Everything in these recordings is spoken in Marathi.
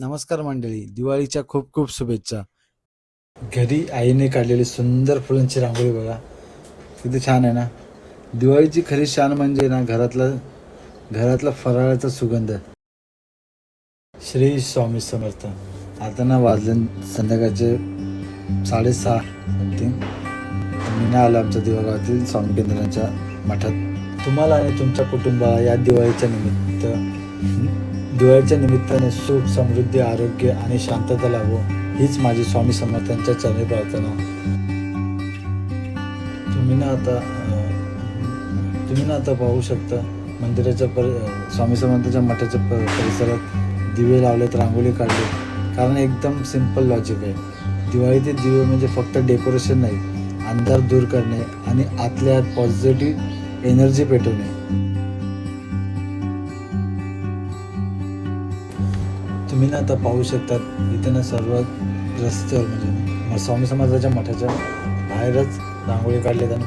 नमस्कार मंडळी दिवाळीच्या खूप खूप शुभेच्छा. घरी आईने काढलेली सुंदर फुलांची रांगोळी बघा. किती छान आहे ना? दिवाळीची खरी शान म्हणजे ना घरातला घरातला फराळाचा सुगंध. श्री स्वामी समर्थ. आता ना वाजले संध्याकाळचे साडेसहा समथिंग मी ना आलो आमच्या दिवागावातील स्वामी केंद्राच्या मठात. तुम्हाला आणि तुमच्या कुटुंबाला या दिवाळीच्या निमित्त दिवाळीच्या निमित्ताने सुख समृद्धी आरोग्य आणि शांतता लाभो हीच माझी स्वामी समर्थांच्या चरणी प्रार्थना. तुम्ही ना आता तुम्ही ना आता पाहू शकता मंदिराच्या पर स्वामी समर्थांच्या मठाच्या पर परिसरात दिवे लावलेत रांगोळी काढले. कारण एकदम सिंपल लॉजिक आहे. दिवाळीतील दिवे म्हणजे फक्त डेकोरेशन नाही अंधार दूर करणे आणि आतल्या आत पॉझिटिव्ह एनर्जी पेटवणे. तुम्ही ना आता पाहू शकतात इथे ना सर्वात रस्त्यावर म्हणजे. स्वामी समाजाच्या मठाच्या बाहेरच रांगोळी काढलेत आणि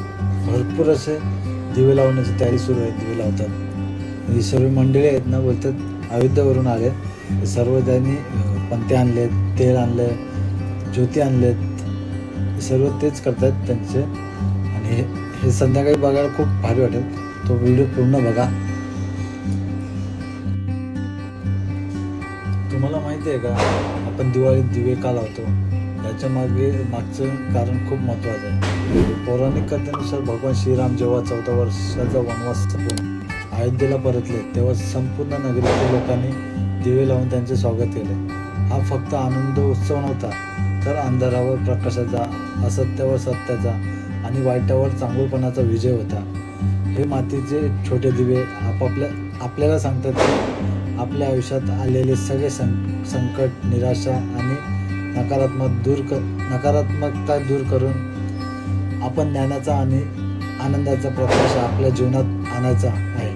भरपूर असे दिवे लावण्याची तयारी सुरू आहे दिवे लावतात. ही सर्व मंडळी आहेत ना बोलतात अयोध्यावरून आले. सर्व त्यांनी पंते आणलेत तेल आणले ज्योती आणलेत. सर्व तेच करतात त्यांचे. आणि हे संध्याकाळी बघायला खूप भारी वाटेल. तो व्हिडिओ पूर्ण बघा. तुम्हाला माहिती आहे का? आपण दिवाळीत दिवे का लावतो? याच्या मागे मागचं कारण खूप महत्त्वाचं आहे. पौराणिक कथेनुसार भगवान श्रीराम जेव्हा चौदा वर्षाचा वनवास संपून अयोध्येला परतले तेव्हा संपूर्ण नगरीतील लोकांनी दिवे लावून त्यांचे स्वागत केले. हा फक्त आनंद उत्सव नव्हता तर अंधारावर प्रकाशाचा असत्यावर सत्याचा आणि वाईटावर चांगलपणाचा विजय होता. हे मातीचे छोटे दिवे आपापल्या आपल्याला सांगतात आपल्या आयुष्यात आलेले सगळे सं संकट निराशा आणि नकारात्मक दूर क नकारात्मकता दूर करून आपण ज्ञानाचा आणि आनंदाचा प्रकाश आपल्या जीवनात आणायचा आहे.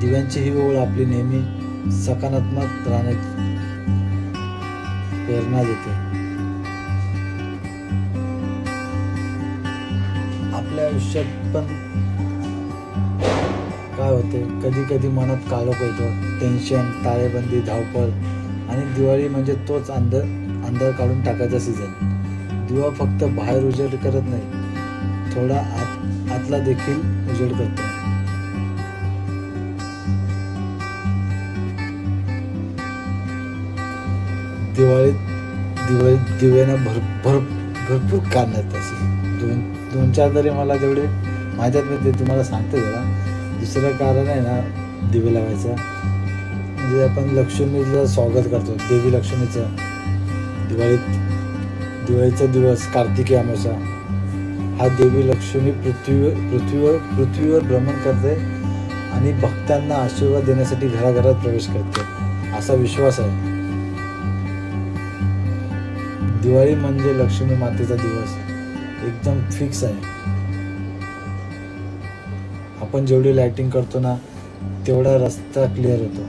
दिव्यांची ही ओळ आपली नेहमी सकारात्मक राहण्याची प्रेरणा देते. आपल्या आयुष्यात पण होते. कधी कधी मनात काळोख येतो. टेन्शन ताळेबंदी धावपळ. आणि दिवाळी म्हणजे तोच अंधर अंधार काढून टाकायचा सीझन दिवा फक्त बाहेर उजेड करत नाही. थोडा आत आतला देखील उजेड करतो. दिवाळीत दिवाळीत दिव्यांना भर भर भरपूर कारण आहेत असे. दोन दोन चार तरी मला जेवढे माझ्यात आहेत मी ते तुम्हाला सांगते जरा. दुसरं कारण आहे ना दिवे लावायचं. म्हणजे आपण लक्ष्मीचं स्वागत करतो देवी लक्ष्मीचं. दिवाळीत दिवाळीचा दिवस कार्तिकी अमावस्या. हा देवी लक्ष्मी पृथ्वी पृथ्वीवर पृथ्वीवर भ्रमण करते आणि भक्तांना आशीर्वाद देण्यासाठी घराघरात प्रवेश करते. असा विश्वास आहे. दिवाळी म्हणजे लक्ष्मी मातेचा दिवस. एकदम फिक्स आहे. आपण जेवढी लायटिंग करतो ना तेवढा रस्ता क्लिअर होतो.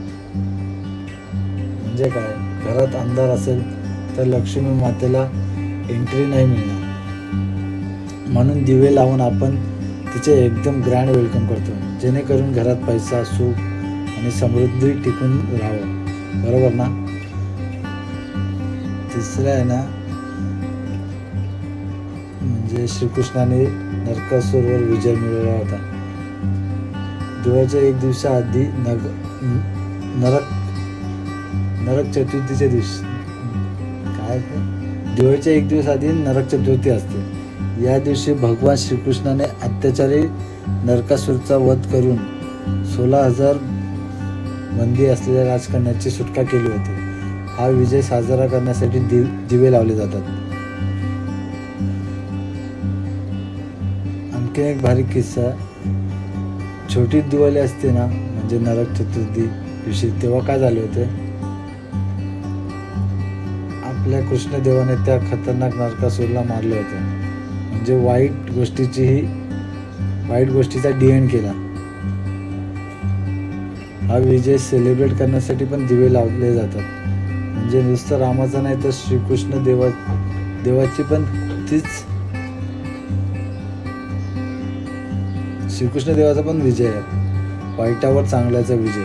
म्हणजे काय? घरात अंधार असेल तर लक्ष्मी मातेला एंट्री नाही मिळणार. म्हणून दिवे लावून आपण तिचे एकदम ग्रँड वेलकम करतो. जेणेकरून घरात पैसा सुख आणि समृद्धी टिकून राहावं. बरोबर ना? तिसरं आहे ना म्हणजे श्रीकृष्णाने नरकासूरवर विजय मिळवला होता. दिवाळीच्या एक दिवसाआधी नग न- नरक नरक चतुर्थीच्या दिवशी काय? ते? दिवाळीच्या एक दिवस आधी नरक चतुर्थी असते. या दिवशी भगवान श्रीकृष्णाने अत्याचारी नरकासूरचा वध करून सोळा हजार बंदी असलेल्या राजकारण्याची सुटका केली होती. हा विजय साजरा करण्यासाठी दिव दिवे लावले जातात. आणखी एक भारी किस्सा छोटी दिवाळी असते ना म्हणजे नरक चतुर्थी दिवशी तेव्हा काय झाले होते? आपल्या कृष्णदेवाने त्या खतरनाक नरकासूरला मारले होते. म्हणजे वाईट गोष्टीचीही वाईट गोष्टीचा डिएंड केला. हा विजय सेलिब्रेट करण्यासाठी पण दिवे लावले जातात. म्हणजे नुसतं रामाचा नाही तर श्रीकृष्ण देवा देवाची पण तीच श्रीकृष्ण देवाचा पण विजय आहे. वाईटावर चांगल्याचा विजय.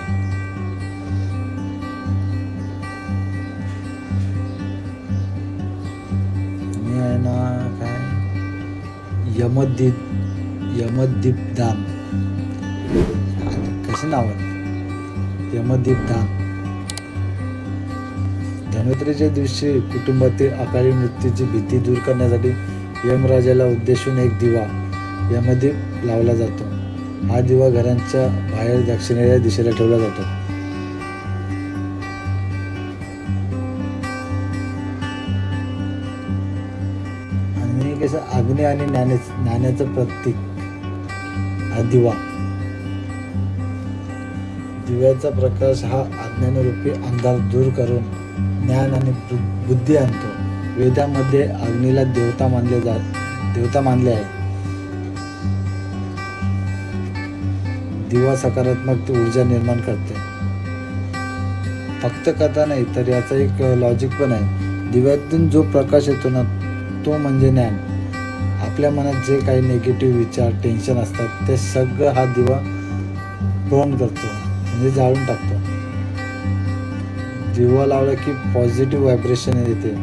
मी आहे ना काय? यमदीप यमदीप धाम. नाव आहे? यमदीप दान धनोत्रीच्या दिवशी कुटुंबातील अकाली मृत्यूची भीती दूर करण्यासाठी यमराजाला उद्देशून एक दिवा. यामध्ये लावला जातो. हा दिवा घरांच्या बाहेर दक्षिणेच्या दिशेला ठेवला जातो. आणि कसं अग्नी आणि ज्ञाने ज्ञानाचं प्रतीक. हा दिवा. दिव्याचा प्रकाश हा अज्ञानरूपी अंधार दूर करून ज्ञान आणि बु- बुद्धी आणतो. वेदामध्ये अग्नीला देवता मानले जात देवता मानले आहे. दिवा सकारात्मक ऊर्जा निर्माण करते. फक्त कथा नाही तर याचा एक लॉजिक पण आहे. दिव्यातून जो प्रकाश येतो ना तो म्हणजे ज्ञान. आपल्या मनात जे काही नेगेटिव्ह विचार टेन्शन असतात ते सगळं हा दिवा बर्न करतो म्हणजे जाळून टाकतो. दिवा लावला की पॉझिटिव्ह व्हायब्रेशन येते.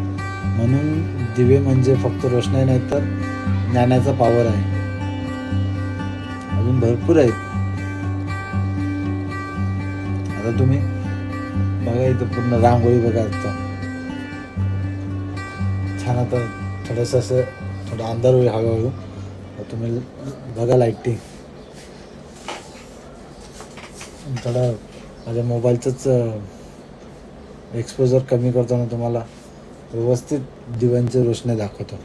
म्हणून दिवे म्हणजे फक्त रोषणाई नाही तर ज्ञानाचा पॉवर आहे. अजून भरपूर आहेत. आता तुम्ही. बघा इथं पूर्ण रांगोळी बघा आता छान आता थोडंसं असं थोडं अंधार होईल हळूहळू. तुम्ही बघा लाईटिंग थोडं माझ्या मोबाईलचंच एक्सपोजर कमी करताना तुम्हाला व्यवस्थित दिव्यांची रोषणी दाखवतो.